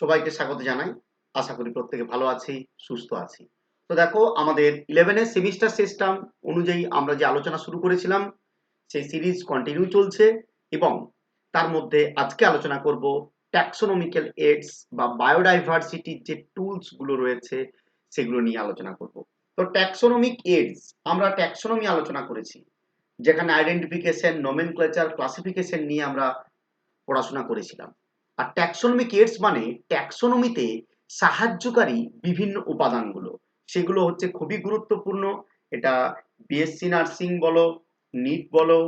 সবাইকে স্বাগত জানাই। আশা করি প্রত্যেকে ভালো আছি, সুস্থ আছি। তো দেখো, আমাদের ইলেভেনের সেমিস্টার সিস্টেম অনুযায়ী আমরা যে আলোচনা শুরু করেছিলাম, সেই সিরিজ কন্টিনিউ চলছে এবং তার মধ্যে আজকে আলোচনা করব ট্যাক্সোনমিক্যাল এডস বা বায়োডাইভার্সিটির যে টুলসগুলো রয়েছে, সেগুলো নিয়ে আলোচনা করব। তো ট্যাক্সোনমিক এডস আমরা ট্যাক্সোনমি আলোচনা করেছি, যেখানে আইডেন্টিফিকেশন নোমেনক্লেচার ক্লাসিফিকেশন নিয়ে আমরা পড়াশোনা করেছিলাম। আর ট্যাক্সোনমিক এডস মানে ট্যাক্সোনমিতে সাহায্যকারী বিভিন্ন উপাদানগুলো। সেগুলো হচ্ছে খুবই গুরুত্বপূর্ণ। এটা বিএসসি নার্সিং বলো নিট বলো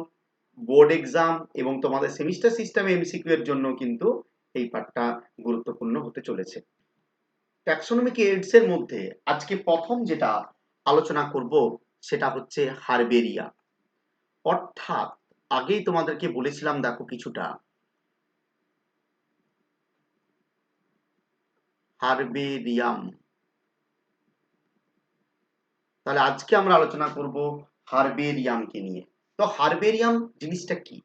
বোর্ড এক্সাম এবং তোমাদের সেমিস্টার সিস্টেমে এমসিকিউ এর জন্য কিন্তু এই পার্টটা গুরুত্বপূর্ণ হতে চলেছে। ট্যাক্সোনমিক এডস এর মধ্যে আজকে প্রথম যেটা আলোচনা করব সেটা হচ্ছে হারবেরিয়া। অর্থাৎ আগেই তোমাদেরকে বলেছিলাম, দেখো কিছুটা হারবেরিয়াম। তাহলে আজকে আমরা আলোচনা করব হারবেরিয়ামকে নিয়ে। তো হারবেরিয়াম জিনিসটা কি?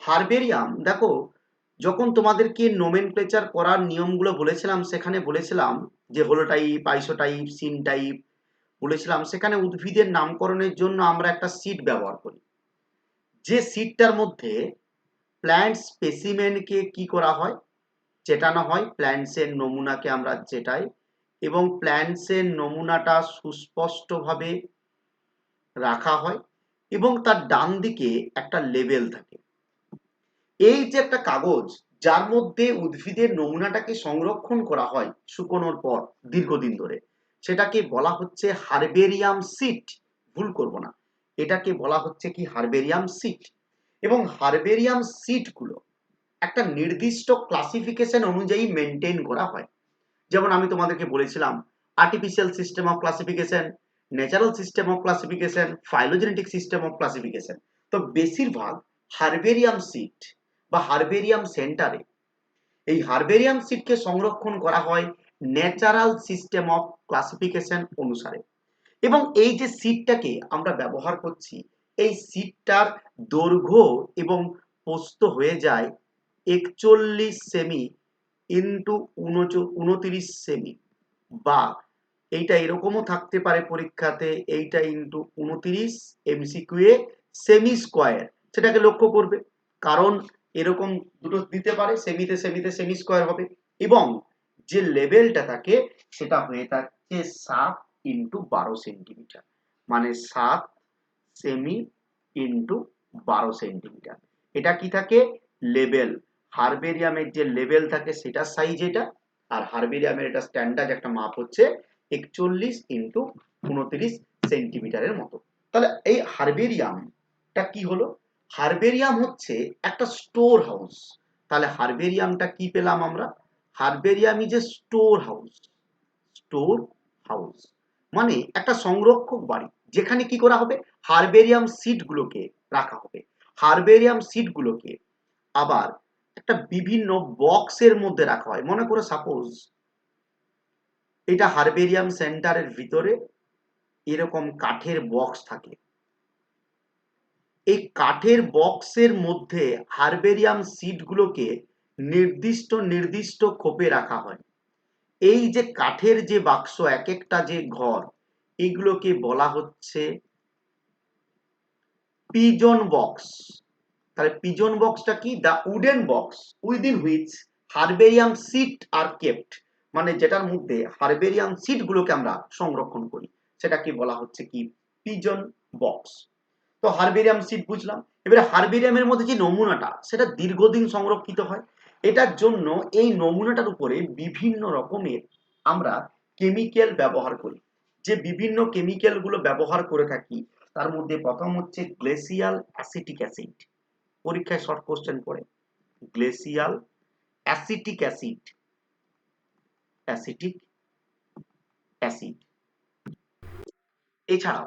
হারবেরিয়াম, দেখো, যখন তোমাদেরকে নোমেনক্লেচার করার নিয়মগুলো বলেছিলাম, সেখানে বলেছিলাম যে হলো টাইপ আইসো টাইপ সিন টাইপ বলেছিলাম, সেখানে উদ্ভিদের নামকরণের জন্য আমরা একটা সিট ব্যবহার করি। যে সিটটার মধ্যে প্ল্যান্ট স্পেসিমেনকে কি করা হয়? চেটানো হয় প্ল্যান্টসের নমুনাকে আমরা চেটাই এবং প্ল্যান্টসের নমুনাটা সুস্পষ্টভাবে রাখা হয় এবং তার ডান দিকে একটা লেবেল থাকে। এই যে একটা কাগজ, যার মধ্যে উদ্ভিদের নমুনাটাকে সংরক্ষণ করা হয় শুকোনোর পর দীর্ঘদিন ধরে, সেটাকে বলা হচ্ছে হারবেরিয়াম সিট। ভুল করব না। এটাকে বলা হচ্ছে কি হারবেরিয়াম সিট? এবং হারবেরিয়াম সিটগুলো একটা নির্দিষ্ট ক্লাসিফিকেশন অনুযায়ী মেনটেন করা হয়। যেমন আমি তোমাদেরকে বলেছিলাম artificial system of classification natural system of classification phylogenetic system of classification তো বেশিরভাগ হারবেরিয়াম সিট বা হারবেরিয়াম সেন্টারে এই হারবেরিয়াম সিটকে সংরক্ষণ করা হয় ন্যাচারাল সিস্টেম অফ ক্লাসিফিকেশন অনুসারে। এবং এই যে সিটটাকে আমরা ব্যবহার করছি, এই সিটটার দৈর্ঘ্য এবং পোস্ত হয়ে যায় একচল্লিশ সেমি ইন্টু উনত্রিশ সেমি বা এইটা এরকমও থাকতে পারে পরীক্ষাতে, এইটা ইন্টু উনত্রিশ এমসিকিউএ সেমি স্কোয়ার সেটাকে লক্ষ্য করবে, কারণ এরকম দুটো দিতে পারে সেমিতে সেমিতে সেমি স্কোয়ার হবে এবং যে লেভেলটা থাকে সেটা হয়ে থাকছে সাত ইন্টু বারো সেন্টিমিটার মানে সাত সেমি ইন্টু বারো সেন্টিমিটার এটা কি থাকে? লেভেল হারবেরিয়ামের যে লেভেল থাকে সেটার সাইজ এটা, আর হারবেরিয়ামের এটা স্ট্যান্ডার্ড একটা মাপ হচ্ছে একচল্লিশ ইন্টু উনত্রিশ সেন্টিমিটারের মতো। তাহলে এই হারবেরিয়ামটা কি হলো? হারবেরিয়াম হচ্ছে একটা স্টোর হাউস তাহলে হারবেরিয়ামটা কি পেলাম আমরা? Herbarium is a store house store house মানে একটা সংরক্ষক বাড়ি, যেখানে কি করা হবে? হারবেরিয়াম সিটগুলোকে রাখা হবে। হারবেরিয়াম সিটগুলোকে আবার একটা বিভিন্ন বক্সের মধ্যে রাখা হয়। মনে করে সাপোজ এটা হারবেরিয়াম সেন্টারের ভিতরে এরকম কাঠের বক্স থাকে। এই কাঠের বক্সের মধ্যে হারবেরিয়াম সিটগুলোকে নির্দিষ্ট নির্দিষ্ট খোপে রাখা হয়। এই যে কাঠের যে বাক্স, এক একটা যে ঘর, এগুলোকে বলা হচ্ছে পিজন বক্স। তাহলে পিজন বক্সটা কি? The wooden box within which herbarium sheet are kept মানে যেটার মধ্যে হারবেরিয়াম সিটগুলোকে আমরা সংরক্ষণ করি। সেটাকে বলা হচ্ছে কি? পিজন বক্স তো হারবেরিয়াম সিট বুঝলাম। এবারে হারবেরিয়ামের মধ্যে যে নমুনাটা, সেটা দীর্ঘদিন সংরক্ষিত হয়। এটার জন্য এই নমুনাটার উপরে বিভিন্ন রকমের আমরা কেমিক্যাল ব্যবহার করি। যে বিভিন্ন কেমিক্যালগুলো ব্যবহার করে থাকি, তার মধ্যে প্রথম হচ্ছে গ্লেসিয়াল অ্যাসিটিক অ্যাসিড পরীক্ষায় শর্ট কোশ্চেন পড়ে। Glacial acetic acid acetic acid এছাড়াও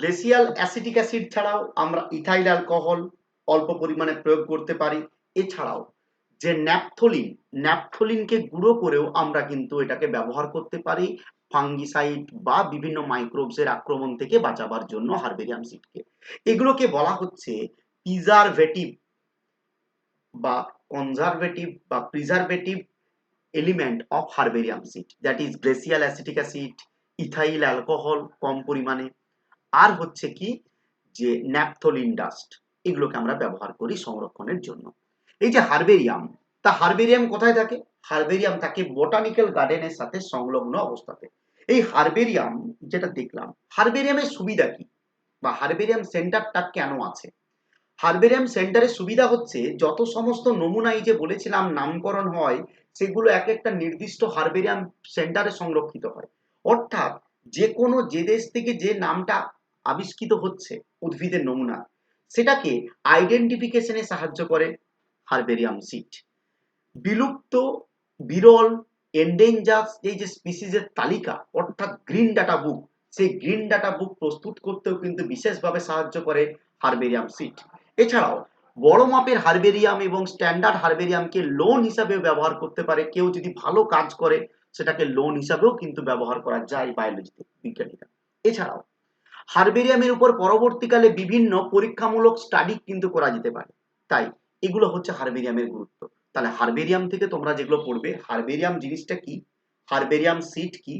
গ্লেসিয়াল অ্যাসিটিক অ্যাসিড ছাড়াও আমরা ইথাইল অ্যালকোহল অল্প পরিমাণে প্রয়োগ করতে পারি। এছাড়াও, যে ন্যাপথলিন ন্যাপথলিনকে গুঁড়ো করেও আমরা কিন্তু এটাকে ব্যবহার করতে পারি ফাঙ্গিসাইড বা বিভিন্ন মাইক্রোবসের আক্রমণ থেকে বাঁচাবার জন্য হারবেরিয়াম সিডকে এগুলোকে বলা হচ্ছে প্রিজারভেটিভ বা কনজারভেটিভ বা preservative element of herbarium sheet that is glacial acetic acid ethyl alcohol কম পরিমাণে, আর হচ্ছে কি যে ন্যাপথলিন ডাস্ট এগুলোকে আমরা ব্যবহার করি সংরক্ষণের জন্য। এই যে হার্বেরিয়াম তা হার্বেরিয়াম কোথায় থাকে? হার্বেরিয়াম থাকে বোটানিক্যাল গার্ডেনের সাথে সংলগ্ন অবস্থাতে। এই হার্বেরিয়াম যেটা দেখলাম হার্বেরিয়ামের সুবিধা কি? বা হার্বেরিয়াম সেন্টারটা কেন আছে? হার্বেরিয়াম সেন্টারের সুবিধা হচ্ছে যত সমস্ত নমুনা এই যে বলেছিলাম নামকরণ হয়, সেগুলো এক একটা নির্দিষ্ট হার্বেরিয়াম সেন্টারে সংরক্ষিত হয়। অর্থাৎ যে কোনো যে দেশ থেকে যে নামটা আবিষ্কৃত হচ্ছে উদ্ভিদের নমুনা, সেটাকে আইডেন্টিফিকেশনে সাহায্য করে হার্বেরিয়াম সিট বিলুপ্ত, বিরল এন্ডেঞ্জার্স এই যে স্পিসিসের তালিকা, অর্থাৎ গ্রিন ডাটা বুক সেই গ্রিন ডাটা বুক প্রস্তুত করতেও কিন্তু বিশেষভাবে সাহায্য করে হারবেরিয়াম সিট এছাড়াও, বড় মাপের হার্বেরিয়াম এবং স্ট্যান্ডার্ড হার্বেরিয়ামকে লোন হিসাবে ব্যবহার করতে পারে। কেউ যদি ভালো কাজ করে, সেটাকে লোন হিসাবেও কিন্তু ব্যবহার করা যায় বায়োলজিতে বিজ্ঞানীরা। এছাড়াও, হারবেরিয়ামের উপর পরবর্তীকালে বিভিন্ন পরীক্ষামূলক স্টাডি কিন্তু করা যেতে পারে। তাই, এগুলো হচ্ছে হার্বেরিয়ামের গুরুত্ব। তাহলে হার্বেরিয়াম থেকে তোমরা যেগুলো পড়বে, হার্বেরিয়াম জিনিসটা কি? হারবেরিয়াম সিট কি?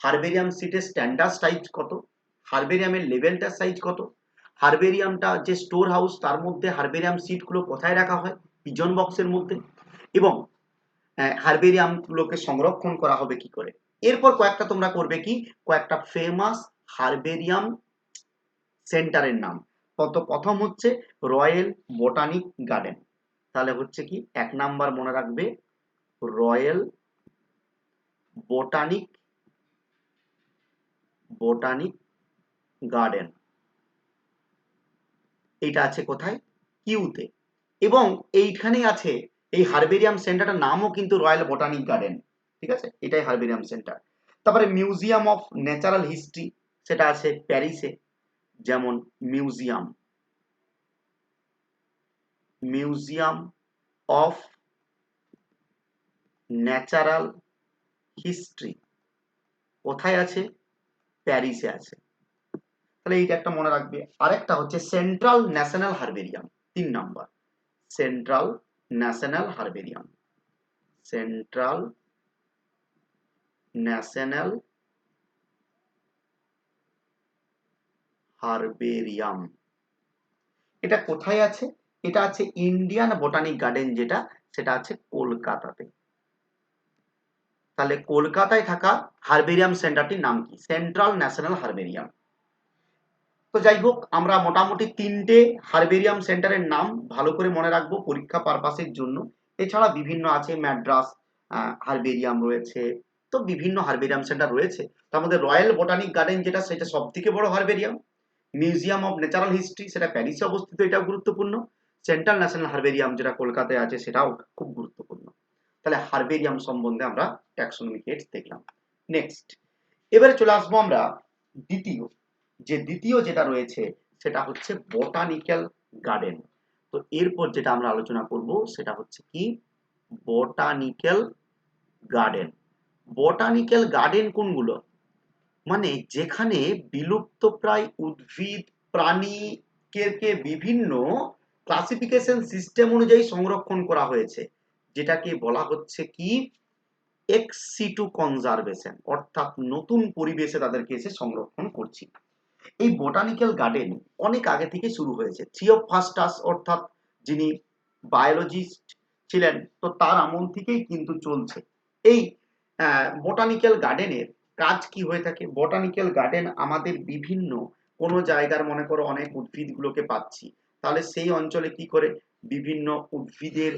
হারবেরিয়াম সিটের স্ট্যান্ডার্ড সাইজ কত? হারবেরিয়ামের লেভেলটার সাইজ কত? হার্বেরিয়ামটা যে স্টোর হাউস, তার মধ্যে হার্বেরিয়াম সিটগুলো কোথায় রাখা হয়? পিজন বক্সের মধ্যে। এবং হার্বেরিয়ামগুলোকে সংরক্ষণ করা হবে কি করে? এরপর কয়েকটা তোমরা করবে কি? কয়েকটা ফেমাস হার্বেরিয়াম সেন্টারের নাম। কত প্রথম হচ্ছে রয়্যাল বোটানিক গার্ডেন। তাহলে হচ্ছে কি? এক নাম্বার মনে রাখবে রয়্যাল বোটানিক বোটানিক গার্ডেন। এটা আছে কোথায়? কিউতে। এবং এইখানে আছে এই হার্বেরিয়াম সেন্টারটার নামও কিন্তু রয়্যাল বোটানিক গার্ডেন। ঠিক আছে? এটাই হার্বেরিয়াম সেন্টার। তারপরে মিউজিয়াম অফ ন্যাচারাল হিস্ট্রি, সেটা আছে প্যারিসে। যেমন museum. Museum of natural history. কোথায় আছে? প্যারিসে আছে। তাহলে এইটা একটা মনে রাখবে। আরেকটা হচ্ছে সেন্ট্রাল ন্যাশনাল হার্বেরিয়াম তিন number. Central national herbarium central national herbarium এটা কোথায় আছে? এটা আছে ইন্ডিয়ান বোটানিক গার্ডেন যেটা, সেটা আছে কলকাতাতে। তাহলে কলকাতায় থাকা হার্বেরিয়াম সেন্টারটির নাম কি? সেন্ট্রাল ন্যাশনাল হার্বেরিয়াম তো যাই হোক, আমরা মোটামুটি তিনটে হার্বেরিয়াম সেন্টারের নাম ভালো করে মনে রাখব পরীক্ষা পারপাসের জন্য। এছাড়া বিভিন্ন আছে ম্যাড্রাস হার্বেরিয়াম রয়েছে, তো বিভিন্ন হার্বেরিয়াম সেন্টার রয়েছে। তার মধ্যে রয়্যাল বোটানিক গার্ডেন যেটা, সেটা সব থেকে বড় herbarium. Museum of natural history, সেটা প্যারিসে অবস্থিত, এটাও গুরুত্বপূর্ণ। সেন্ট্রাল ন্যাশনাল হার্বেরিয়াম যেটা কলকাতায় আছে, সেটাও খুব গুরুত্বপূর্ণ। তাহলে হার্বেরিয়াম সম্বন্ধে আমরা ট্যাক্সোনমিক দেখলাম। নেক্সট এবারে চলে আসব আমরা দ্বিতীয় যে দ্বিতীয় যেটা রয়েছে, সেটা হচ্ছে বোটানিক্যাল গার্ডেন তো এরপর যেটা আমরা আলোচনা করব, সেটা হচ্ছে কি? বোটানিক্যাল গার্ডেন বোটানিক্যাল গার্ডেন কোনগুলো? মানে যেখানে বিলুপ্ত প্রায় উদ্ভিদ প্রাণীকে বিভিন্ন ক্লাসিফিকেশন সিস্টেম অনুযায়ী সংরক্ষণ করা হয়েছে, যেটাকে বলা হচ্ছে কি? এক্স সিটু কনজারভেশন অর্থাৎ নতুন পরিবেশে তাদেরকে এসে সংরক্ষণ করছি। এই বোটানিক্যাল গার্ডেন অনেক আগে থেকে শুরু হয়েছে। থিওফাস্টাস অর্থাৎ যিনি বায়োলজিস্ট ছিলেন, তো তার আমল থেকেই কিন্তু চলছে। এই বোটানিক্যাল গার্ডেনের কাজ কি হয়ে থাকে? বোটানিক্যাল গার্ডেন আমাদের বিভিন্ন, কোনো জায়গার মনে করো অনেক উদ্ভিদগুলোকে পাচ্ছি। তাহলে সেই অঞ্চলে কি করে? বিভিন্ন উদ্ভিদের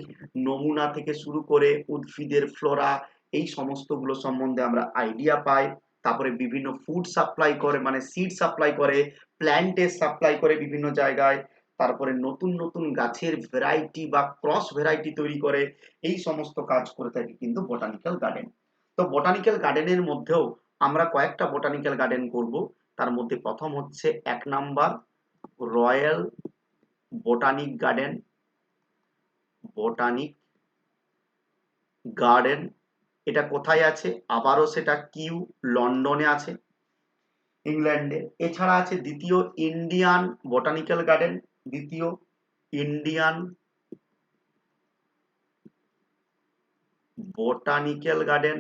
নমুনা থেকে শুরু করে উদ্ভিদের ফ্লোরা এই সমস্তগুলো সম্বন্ধে আমরা আইডিয়া পাই। তারপরে বিভিন্ন ফুড সাপ্লাই করে মানে সিড সাপ্লাই করে প্ল্যান্টের সাপ্লাই করে বিভিন্ন জায়গায়, তারপরে নতুন নতুন গাছের ভ্যারাইটি বা ক্রস ভ্যারাইটি তৈরি করে, এই সমস্ত কাজ করে থাকে কিন্তু বোটানিক্যাল গার্ডেন তো বোটানিক্যাল গার্ডেনের মধ্যেও আমরা কয়েকটা বোটানিক্যাল গার্ডেন করব। তার মধ্যে প্রথম হচ্ছে এক number royal botanic garden botanic garden এটা কোথায় আছে? আবারও সেটা কিউ লন্ডনে আছে। ইংল্যান্ডে। এছাড়া আছে দ্বিতীয় ইন্ডিয়ান বোটানিক্যাল গার্ডেন, দ্বিতীয় ইন্ডিয়ান বোটানিক্যাল গার্ডেন।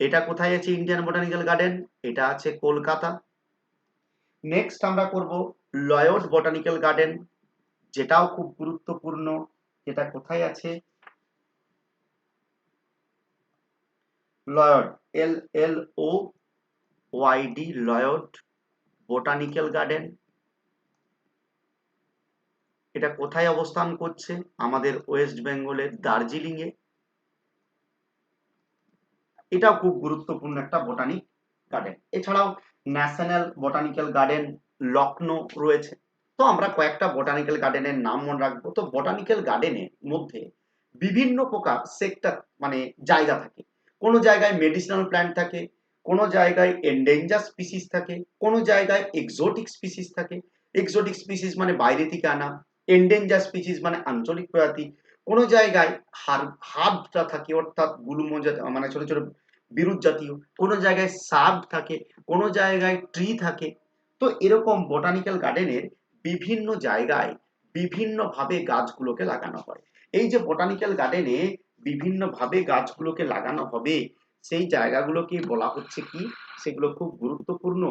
এটা কোথায় আছে ইন্ডিয়ান বোটানিক্যাল গার্ডেন? এটা আছে কলকাতা। নেক্সট আমরা করব লয়ড বোটানিক্যাল গার্ডেন, যেটাও খুব গুরুত্বপূর্ণ। এটা কোথায় আছে? Lloyd L L O Y D Lloyd botanical garden এটা কোথায় অবস্থান করছে? আমাদের ওয়েস্ট বেঙ্গলের দার্জিলিং এ এটাও খুব গুরুত্বপূর্ণ একটা বোটানিক গার্ডেন এছাড়াও ন্যাশনাল বোটানিক্যাল গার্ডেন লখনৌ রয়েছে। তো আমরা কয়েকটা বোটানিক্যাল গার্ডেনের নাম মনে রাখব। তো বোটানিক্যাল গার্ডেনের মধ্যে বিভিন্ন প্রকার সেক্টর মানে জায়গা থাকে। কোনো জায়গায় মেডিসিনাল প্ল্যান্ট থাকে, কোনো জায়গায় এন্ডেঞ্জার স্পিসিস থাকে, কোনো জায়গায় এক্সোটিক স্পিসিস থাকে। এক্সোটিক স্পিসিস মানে বাইরে থেকে আনা এন্ডেঞ্জার স্পিসিস মানে আঞ্চলিক প্রজাতি। কোনো জায়গায় হার, হার্বটা থাকে, অর্থাৎ গুলুম মানে ছোট ছোট বিরুৎ জাতীয়। কোনো জায়গায় সাব থাকে, কোনো জায়গায় ট্রি থাকে। তো এরকম বোটানিক্যাল গার্ডেনের বিভিন্ন জায়গায় বিভিন্নভাবে গাছগুলোকে লাগানো হয়। এই যে বোটানিক্যাল গার্ডেনে বিভিন্নভাবে গাছগুলোকে লাগানো হবে, সেই জায়গাগুলোকে বলা হচ্ছে কি, সেগুলো খুব গুরুত্বপূর্ণ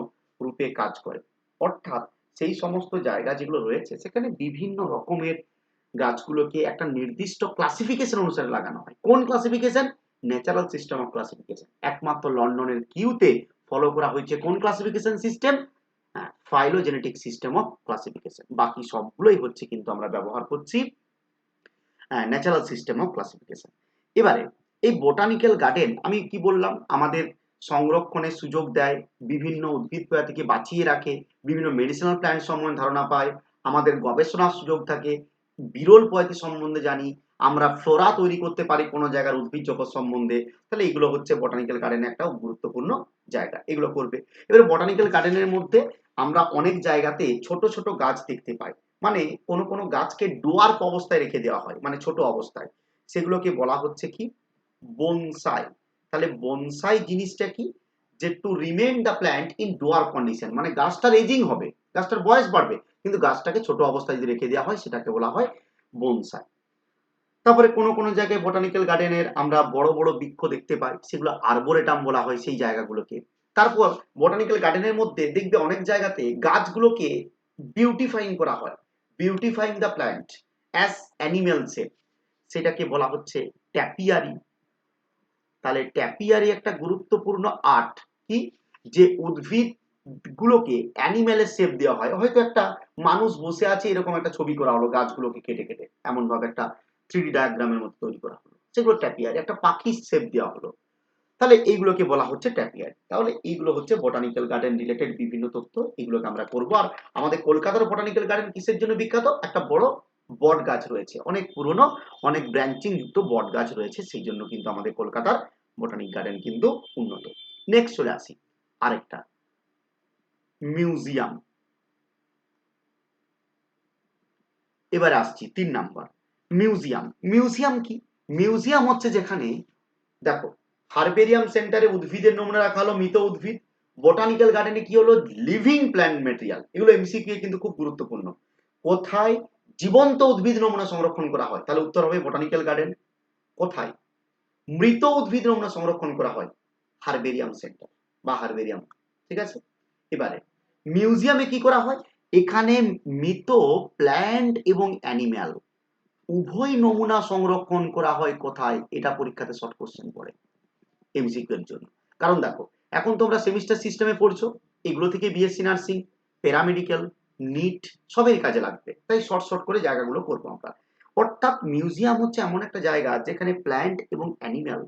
রূপে কাজ করে। অর্থাৎ সেই সমস্ত জায়গা যেগুলো রয়েছে, সেখানে বিভিন্ন রকমের গাছগুলোকে একটা নির্দিষ্ট ক্লাসিফিকেশন অনুসারে লাগানো হয়। কোন classification natural system of classification একমাত্র লন্ডনের কিউতে ফলো করা হয়েছে কোন classification system phylogenetic system of classification বাকি সবগুলোই হচ্ছে কিন্তু আমরা ব্যবহার করছি ন্যাচারাল সিস্টেম অফ ক্লাসিফিকেশন এবারে, এই বোটানিক্যাল গার্ডেন আমি কি বললাম? আমাদের সংরক্ষণের সুযোগ দেয়, বিভিন্ন উদ্ভিদ প্রজাতিকে বাঁচিয়ে রাখে, বিভিন্ন মেডিসিনাল প্ল্যান্ট সম্বন্ধে ধারণা পায়, আমাদের গবেষণার সুযোগ থাকে, বিরল প্রজাতি সম্বন্ধে জানি, আমরা ফ্লোরা তৈরি করতে পারি কোনো জায়গার উদ্ভিদ জগৎ সম্বন্ধে, তাহলে এগুলো হচ্ছে বটানিক্যাল গার্ডেনের একটা গুরুত্বপূর্ণ জায়গা, এগুলো করবে। এবারে বটানিক্যাল গার্ডেনের মধ্যে আমরা অনেক জায়গাতে ছোট ছোট গাছ দেখতে পাই মানে কোনো কোনো গাছকে ডোয়ার্প অবস্থায় রেখে দেওয়া হয় মানে ছোট অবস্থায়। সেগুলোকে বলা হচ্ছে কি? বনসাই তাহলে বনসাই জিনিসটা কি? যে to remain the plant in dwarf condition মানে গাছটার এজিং হবে, গাছটার বয়স বাড়বে, কিন্তু গাছটাকে ছোট অবস্থায় যদি রেখে দেওয়া হয়, সেটাকে বলা হয় বনসাই তারপরে কোনো কোনো জায়গায় বোটানিক্যাল গার্ডেনের আমরা বড় বড় বৃক্ষ দেখতে পাই, সেগুলো আরবোরেটাম বলা হয় সেই জায়গাগুলোকে। তারপর বোটানিক্যাল গার্ডেনের মধ্যে দেখবে অনেক জায়গাতে গাছগুলোকে বিউটিফাইং করা হয় beautifying the plant as animal shape সেটাকে বলা হচ্ছে ট্যাপিয়ারি। তাহলে ট্যাপিয়ারি একটা গুরুত্বপূর্ণ আর্ট কি? যে উদ্ভিদ গুলোকে অ্যানিমেলের শেপ দেওয়া হয়। হয়তো একটা মানুষ বসে আছে, এরকম একটা ছবি করা হলো গাছগুলোকে কেটে কেটে। এমন ভাবে একটা থ্রি ডায়াগ্রামের মতো তৈরি করা হলো। সেগুলো ট্যাপিয়ারি। একটা পাখির শেপ দেওয়া হলো। তাহলে এইগুলোকে বলা হচ্ছে ট্যাপিয়ারি। তাহলে এইগুলো হচ্ছে বোটানিক্যাল গার্ডেন রিলেটেড বিভিন্ন তথ্য। এগুলোকে আমরা করব। আর আমাদের কলকাতার বোটানিক্যাল গার্ডেন কিসের জন্য বিখ্যাত? একটা বড় বট গাছ রয়েছে। অনেক পুরনো, অনেক ব্রাঞ্চিং যুক্ত বট গাছ রয়েছে, সেই জন্য কিন্তু আমাদের কলকাতার বোটানিক গার্ডেন কিন্তু উন্নত। নেক্সট চলে আসি, আরেকটা। মিউজিয়াম এবারে আসছি তিন নাম্বার মিউজিয়াম মিউজিয়াম কি? মিউজিয়াম হচ্ছে যেখানে, দেখো হারবেরিয়াম সেন্টারে উদ্ভিদের নমুনা রাখা হলো, মৃত উদ্ভিদ। বোটানিক্যাল গার্ডেনে কি হলো? লিভিং প্ল্যান্ট মেটেরিয়াল এগুলো এমসিকিউ কিন্তু খুব গুরুত্বপূর্ণ। কোথায় জীবন্ত উদ্ভিদ নমুনা সংরক্ষণ করা হয়। তাহলে উত্তর হবে বোটানিক্যাল গার্ডেন কোথায়? মৃত উদ্ভিদ নমুনা সংরক্ষণ করা হয় হারবেরিয়াম সেন্টার বা হারবেরিয়াম ঠিক আছে? এবারে মিউজিয়ামে কি করা হয়? এখানে মৃত প্ল্যান্ট এবং অ্যানিম্যাল উভয় নমুনা সংরক্ষণ করা হয় কোথায়? এটা পরীক্ষাতে শর্ট কোশ্চেন পড়ে এমসিকিউ এর জন্য। কারণ দেখো, এখন তোমরা সেমিস্টার সিস্টেমে পড়ছো, এগুলো থেকে বিএসসি নার্সিং প্যারামেডিক্যাল নিট সবের কাজে লাগবে। তাই শর্ট শর্ট করে জায়গাগুলো করব আমরা। অর্থাৎ মিউজিয়াম হচ্ছে এমন একটা জায়গা যেখানে প্ল্যান্ট এবং অ্যানিম্যাল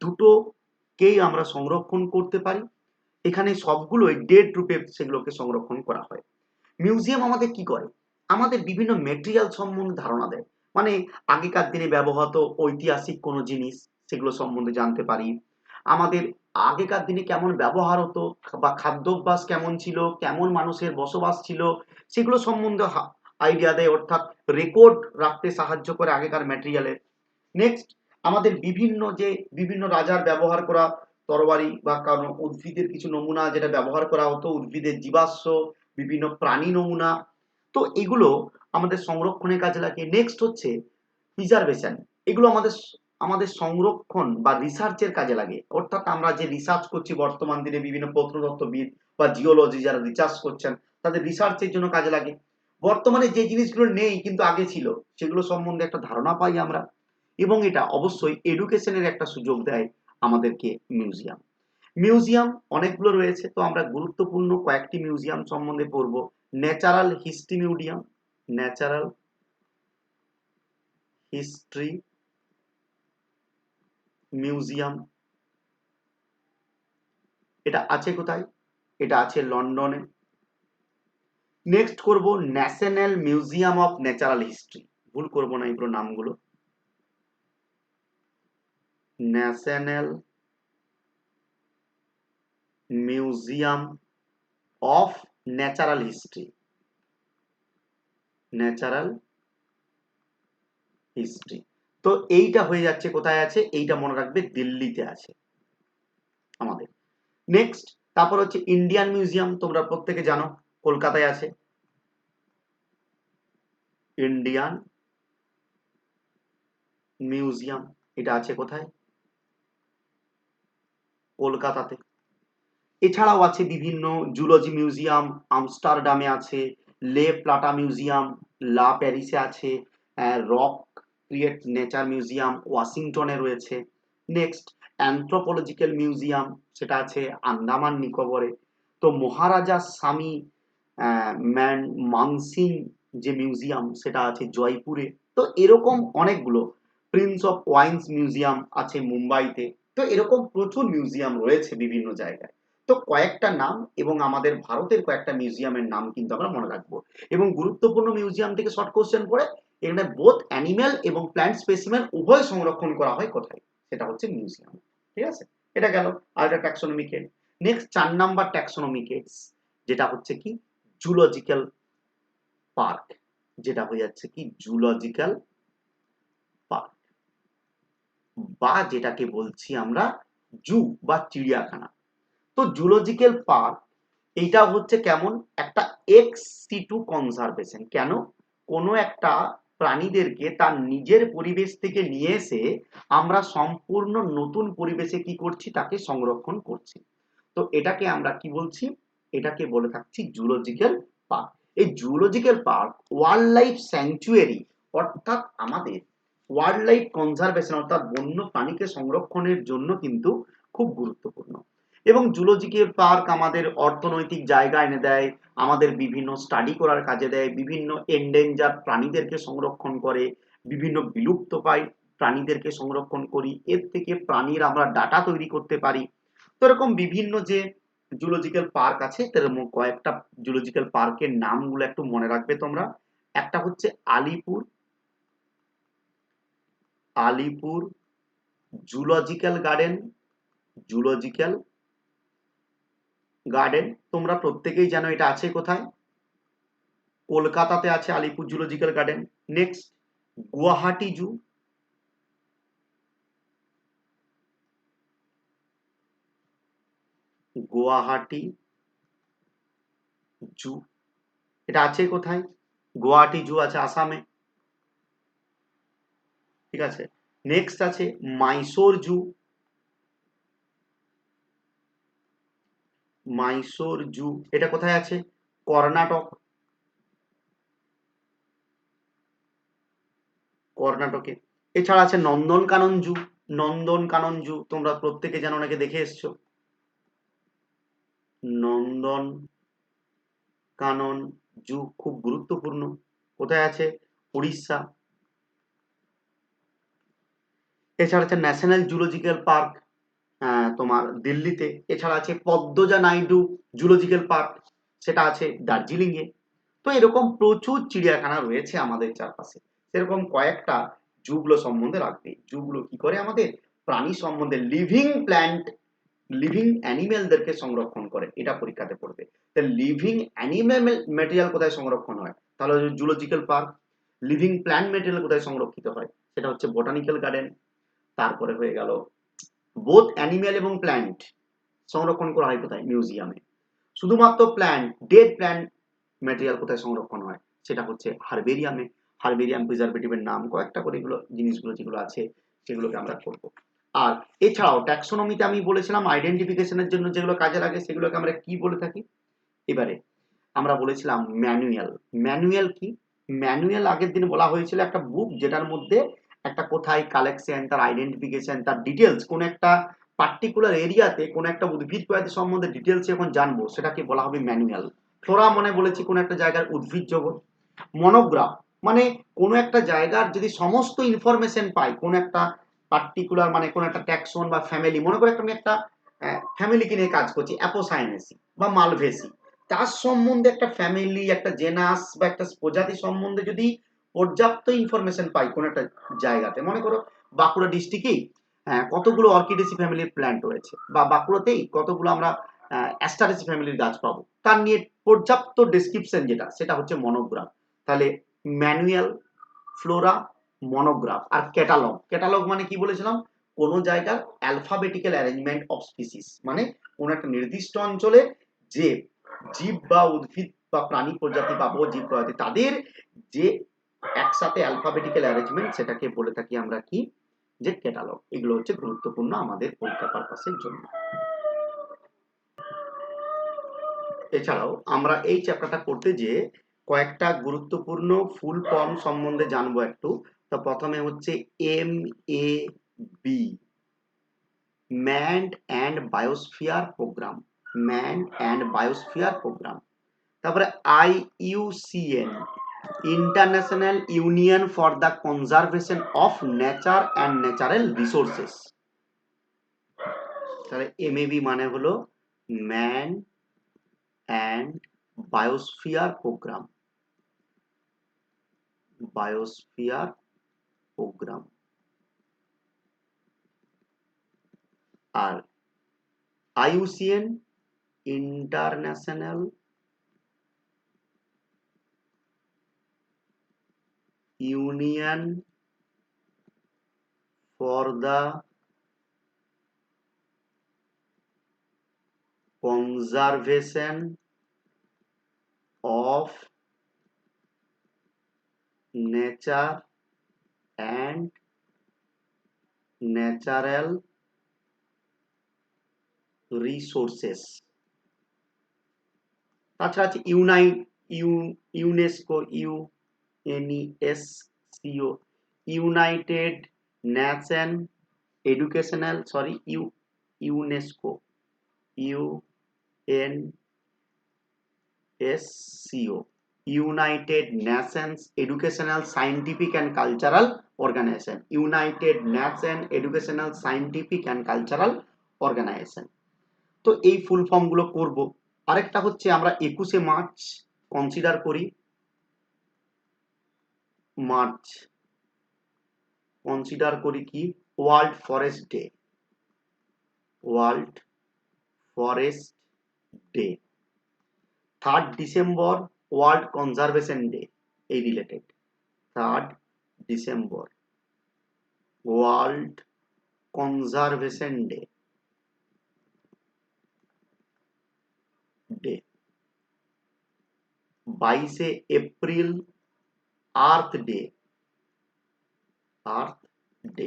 দুটোকেই আমরা সংরক্ষণ করতে পারি। এখানে সবগুলোই ডেড রূপে সেগুলোকে সংরক্ষণ করা হয়। মিউজিয়াম আমাদের কি করে? আমাদের বিভিন্ন মেটেরিয়াল সম্বন্ধে ধারণা দেয়। মানে আগেকার দিনে ব্যবহৃত ঐতিহাসিক কোনো জিনিস সেগুলো সম্বন্ধে জানতে পারি। আমাদের আগেকার দিনে কেমন ব্যবহার হতো, বা খাদ্যাভ্যাস কেমন ছিল, কেমন মানুষের বসবাস ছিল, সেগুলো সম্বন্ধে আইডিয়া দেয়, অর্থাৎ রেকর্ড রাখতে সাহায্য করে আগেকার ম্যাটেরিয়ালের নেক্সট আমাদের বিভিন্ন যে, বিভিন্ন রাজার ব্যবহার করা তরবারি বা কারণ উদ্ভিদের কিছু নমুনা যেটা ব্যবহার করা হতো, উদ্ভিদের জীবাশ্ম, বিভিন্ন প্রাণী নমুনা, তো এগুলো আমাদের সংরক্ষণের কাজে লাগে। নেক্সট হচ্ছে প্রিজার্ভেশন এগুলো আমাদের আমাদের সংরক্ষণ বা রিসার্চের কাজে লাগে। অর্থাৎ আমরা যে রিসার্চ করছি, বর্তমান দিনে বিভিন্ন প্রত্নতত্ত্ববিদ বা জিওলজি যারা রিসার্চ করছেন, তাদের রিসার্চের জন্য কাজে লাগে। বর্তমানে যে জিনিসগুলো নেই কিন্তু আগে ছিল, সেগুলো সম্বন্ধে একটা ধারণা পাই আমরা। এবং এটা অবশ্যই এডুকেশনের একটা সুযোগ দেয় আমাদেরকে মিউজিয়াম মিউজিয়াম অনেকগুলো রয়েছে, তো আমরা গুরুত্বপূর্ণ কয়েকটি মিউজিয়াম সম্বন্ধে পড়ব। Natural history museum natural history museum. এটা আছে কোথায়? এটা আছে লন্ডনে। নেক্সট করব national museum of natural history ভুল করব না এগুলো নামগুলো। National museum of natural history natural history তো এইটা হয়ে যাচ্ছে কোথায় আছে? এইটা মনে রাখবে দিল্লিতে আছে। আমাদের। নেক্সট তারপর হচ্ছে ইন্ডিয়ান মিউজিয়াম তোমরা প্রত্যেকে জানো, কলকাতায় আছে। ইন্ডিয়ান মিউজিয়াম এটা আছে কোথায়? কলকাতাতে। এছাড়াও আছে বিভিন্ন জুলজি মিউজিয়াম, আমস্টারডামে আছে, লে প্লাটা মিউজিয়াম, লা প্যারিসে আছে রক ক্রিয়েট নেচার মিউজিয়াম ওয়াশিংটনে রয়েছে। নেক্সট অ্যান্থ্রোপোলজিক্যাল মিউজিয়াম সেটা আছে আন্দামান নিকোবরে। তো মহারাজা স্বামী ম্যান মানসিং যে মিউজিয়াম সেটা আছে জয়পুরে। তো এরকম অনেকগুলো প্রিন্স অফ ওয়াইন্স মিউজিয়াম আছে মুম্বাইতে। তো এরকম প্রচুর মিউজিয়াম রয়েছে বিভিন্ন জায়গায়। তো কয়েকটা নাম এবং আমাদের ভারতের কয়েকটা মিউজিয়ামের নাম কিন্তু আমরা মনে রাখব। এবং গুরুত্বপূর্ণ মিউজিয়াম থেকে শর্ট কোশ্চেন পড়ে এখানে বোথ অ্যানিম্যাল এবং প্ল্যান্ট স্পেসিমেন উভয় সংরক্ষণ করা হয় কোথায়? সেটা হচ্ছে মিউজিয়াম ঠিক আছে? এটা গেল, আর একটা ট্যাক্সোনমিকেট নেক্সট চার নাম্বার ট্যাক্সোনমিকেটস যেটা হচ্ছে কি? জুলজিক্যাল পার্ক যেটা হয়ে যাচ্ছে কি? জুলজিক্যাল পার্ক বা যেটাকে বলছি আমরা জু বা চিড়িয়াখানা। তো জুলজিক্যাল পার্ক এইটা হচ্ছে কেমন? একটা এক্স সিটু কনজারভেশন কেন? কোনো একটা প্রাণীদেরকে তার নিজের পরিবেশ থেকে নিয়ে এসে আমরা সম্পূর্ণ নতুন পরিবেশে কি করছি? তাকে সংরক্ষণ করছি। তো এটাকে আমরা কি বলছি? এটাকে বলে থাকছি জুলজিক্যাল পার্ক এই zoological park wild life sanctuary অর্থাৎ আমাদের ওয়াইল্ড লাইফ কনজারভেশন অর্থাৎ বন্য প্রাণীকে সংরক্ষণের জন্য কিন্তু খুব গুরুত্বপূর্ণ। এবং জুলজিক্যাল পার্ক আমাদের অর্থনৈতিক জায়গা এনে দেয়, আমাদের বিভিন্ন স্টাডি করার কাজে দেয়, বিভিন্ন এন্ডেঞ্জার প্রাণীদেরকে সংরক্ষণ করে, বিভিন্ন বিলুপ্ত পাই প্রাণীদেরকে সংরক্ষণ করি, এর থেকে প্রাণীর আমরা ডাটা তৈরি করতে পারি। তো এরকম বিভিন্ন যে জুলজিক্যাল পার্ক আছে তার কয়েকটা জুলজিক্যাল পার্কের নামগুলো একটু মনে রাখবে তোমরা। একটা হচ্ছে Alipore Alipore zoological garden zoological garden তোমরা প্রত্যেকেই জানো এটা আছে কোথায়? কলকাতাতে আছে Alipore zoological garden next Guwahati zoo Guwahati zoo এটা আছে কোথায়? গুয়াহাটি জু আছে আসামে। ঠিক আছে? নেক্সট আছে মাইসোর জু মাইসোর জু, এটা কোথায় আছে? কর্ণাটক। কর্ণাটকে। এছাড়া আছে নন্দন নন্দনকানন জু নন্দনকানন জু, তোমরা প্রত্যেকে যেন অনেকে দেখে এসছো। নন্দন কানন জু খুব গুরুত্বপূর্ণ। কোথায় আছে? উড়িষ্যা। এছাড়া আছে ন্যাশনাল জুলজিক্যাল পার্ক। তোমার দিল্লিতে। এছাড়া আছে পদ্মজা নাইডু জুলজিক্যাল পার্ক, সেটা আছে দার্জিলিং এ তো এরকম প্রচুর চিড়িয়াখানা রয়েছে আমাদের চারপাশে। সেরকম কয়েকটা জুগুলো সম্বন্ধে রাখবে জুগুলো কি করে আমাদের? প্রাণী সম্বন্ধে লিভিং প্ল্যান্ট লিভিং অ্যানিমেলদেরকে সংরক্ষণ করে। এটা পরীক্ষাতে পড়বে। লিভিং অ্যানিমেল ম্যাটেরিয়াল কোথায় সংরক্ষণ হয়? তাহলে zoological park living plant material কোথায় সংরক্ষিত হয়? সেটা হচ্ছে বোটানিক্যাল গার্ডেন তারপরে হয়ে গেল বোথ অ্যানিমেল এবং প্ল্যান্ট সংরক্ষণ করা হয় কোথায়? মিউজিয়ামে শুধুমাত্র প্ল্যান্ট ডেড প্ল্যান্ট ম্যাটেরিয়াল কোথায় সংরক্ষণ হয়? সেটা হচ্ছে হারবেরিয়ামে হার্বেরিয়াম প্রিজারভেটিভের নাম কয়েকটা করে এগুলো, জিনিসগুলো যেগুলো আছে, সেগুলোকে আমরা করব। আর এছাড়াও ট্যাক্সোনমিতে আমি বলেছিলাম আইডেন্টিফিকেশনের জন্য যেগুলো কাজে লাগে, সেগুলোকে আমরা কি বলে থাকি? এবারে আমরা বলেছিলাম ম্যানুয়াল ম্যানুয়াল কি? ম্যানুয়াল আগের দিন বলা হয়েছিল একটা বুক যেটার মধ্যে একটা কোথায় কালেকশন তার আইডেন্টিফিকেশন তার ডিটেলস কোন একটা পার্টিকুলার এরিয়াতে কোন একটা উদ্ভিদ প্রজাতি সম্বন্ধে ডিটেলস যখন জানব, সেটাকে বলা হবে ম্যানুয়াল ফ্লোরা মনে বলেছি কোন একটা জায়গার উদ্ভিদ জগৎ। মনোগ্রাফ মানে কোন একটা জায়গার যদি সমস্ত ইনফরমেশন পাই, কোন একটা পার্টিকুলার মানে কোন একটা ট্যাক্সন বা ফ্যামিলি মনে করে একটা আমি একটা ফ্যামিলিকে নিয়ে কাজ করছি অ্যাপোসাইনেসি বা মালভেসি তার সম্বন্ধে একটা ফ্যামিলি একটা জেনাস বা একটা প্রজাতি সম্বন্ধে যদি পর্যাপ্ত ইনফরমেশন পাই কোন একটা জায়গাতে। মনে করো বাঁকুড়া ডিস্ট্রিক্টেই কতগুলো অর্কিডেসি ফ্যামিলির প্ল্যান্ট রয়েছে বা বাঁকুড়াতেই কতগুলো আমরা অ্যাস্টারেসি ফ্যামিলির গাছ পাবো। তার নিয়ে পর্যাপ্ত ডেসক্রিপশন যেটা, সেটা হচ্ছে মনোগ্রাফ তাহলে ম্যানুয়াল ফ্লোরা মনোগ্রাফ আর ক্যাটালগ ক্যাটালগ মানে কি বলেছিলাম? কোন জায়গার অ্যালফাবেটিক্যাল অ্যারেঞ্জমেন্ট অফ স্পিসিস মানে কোন একটা নির্দিষ্ট অঞ্চলে যে জীব বা উদ্ভিদ বা প্রাণী প্রজাতি বা জীব প্রজাতি, তাদের যে একসাথে অ্যালফাবেটিক্যাল অ্যারেঞ্জমেন্ট সেটাকে বলে থাকি আমরা কি? যে ক্যাটালগ এগুলো হচ্ছে গুরুত্বপূর্ণ আমাদের পরীক্ষা পারপাসের জন্য। এছাড়াও আমরা এই চ্যাপ্টারটা করতে যে কয়েকটা গুরুত্বপূর্ণ ফুল ফর্ম সম্বন্ধে জানব একটু। তো প্রথমে হচ্ছে M A B man and biosphere programme man and biosphere programme তারপরে I U C N international union for the conservation of nature and natural resources তাহলে এমএবি মানে হলো man and biosphere programme biosphere programme R I U C N international union for the conservation of nature and natural resources তাছাড়া আছে unite U UNESCO U N E S C O united nation educational sorry U UNESCO U N S C O united nations educational scientific and cultural organisation united nation educational scientific and cultural organisation তো এই full ফর্মগুলো করব। আরেকটা হচ্ছে আমরা একুশে March consider করি। March. Consider করি কি? World forest day. World forest day. Third December, world conservation day, এই related third December, world conservation day. Day. বাইশে April earth day earth day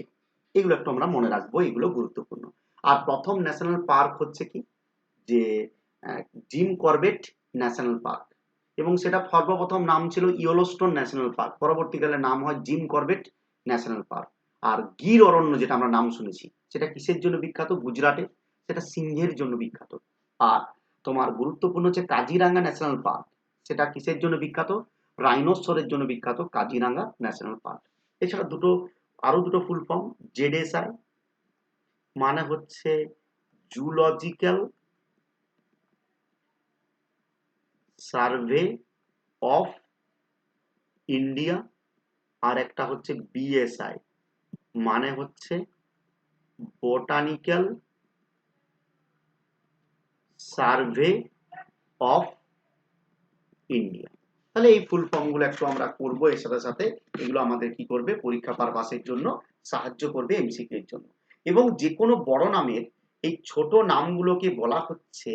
এগুলো একটু আমরা মনে রাখব, এগুলো গুরুত্বপূর্ণ। আর প্রথম ন্যাশনাল পার্ক হচ্ছে কি? যে জিম করবেট ন্যাশনাল পার্ক এবং সেটা সর্বপ্রথম নাম ছিল ইয়োলোস্টোন ন্যাশনাল পার্ক পরবর্তীকালে নাম হয় জিম করবেট ন্যাশনাল পার্ক আর গির অরণ্য যেটা আমরা নাম শুনেছি, সেটা কিসের জন্য বিখ্যাত? গুজরাটে। সেটা সিংহের জন্য বিখ্যাত। আর তোমার গুরুত্বপূর্ণ হচ্ছে কাজিরাঙ্গা ন্যাশনাল পার্ক সেটা কিসের জন্য বিখ্যাত? রাইনোসরের জন্য বিখ্যাত কাজিরাঙ্গা ন্যাশনাল পার্ক। এছাড়া দুটো, আরও দুটো ফুল ফর্ম জেডএসআই মানে হচ্ছে জুলজিক্যাল সার্ভে অফ ইন্ডিয়া, আর একটা হচ্ছে বিএসআই মানে হচ্ছে বোটানিক্যাল সার্ভে অফ ইন্ডিয়া। তাহলে এই ফুল ফর্মগুলো একটু আমরা করব, এর সাথে সাথে এগুলো আমাদের কি করবে? পরীক্ষা পারপাসের জন্য সাহায্য করবে এমসিকিউ এর জন্য। এবং যে কোনো বড় নামের এই ছোট নামগুলোকে বলা হচ্ছে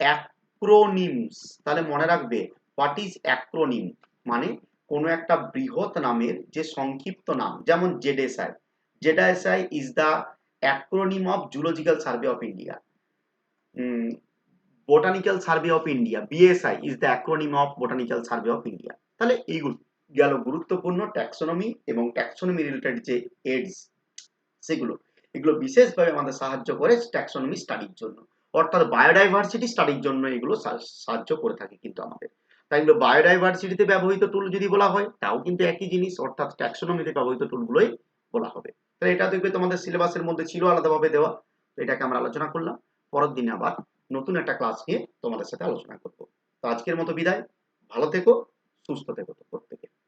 অ্যাক্রোনিমস তাহলে মনে রাখবে হোয়াট ইজ অ্যাক্রোনিম মানে কোনো একটা বৃহৎ নামের যে সংক্ষিপ্ত নাম, যেমন Z S I Z S I is the acronym of zoological survey of India botanical survey of India B S I is the acronym of botanical survey of India তাহলে এইগুলো গেল গুরুত্বপূর্ণ ট্যাক্সোনমি এবং ট্যাক্সোনমি রিলেটেড যে aids সেগুলো। এগুলো বিশেষভাবে আমাদের সাহায্য করে ট্যাক্সোনমি স্টাডির জন্য। অর্থাৎ বায়োডাইভার্সিটি স্টাডির জন্য এগুলো সাহায্য করে থাকে কিন্তু আমাদের। তাই এগুলো বায়োডাইভার্সিটিতে ব্যবহৃত টুল যদি বলা হয়, তাও কিন্তু একই জিনিস, অর্থাৎ ট্যাক্সোনমিতে ব্যবহৃত টুলগুলোই বলা হবে। তাহলে এটা দেখবে তোমাদের সিলেবাসের মধ্যে ছিল আলাদাভাবে দেওয়া। এটাকে আমরা আলোচনা করলাম। পরের দিনে আবার নতুন একটা ক্লাস নিয়ে তোমাদের সাথে আলোচনা করব। তো আজকের মতো বিদায়। ভালো থেকো, সুস্থ থেকো প্রত্যেকে।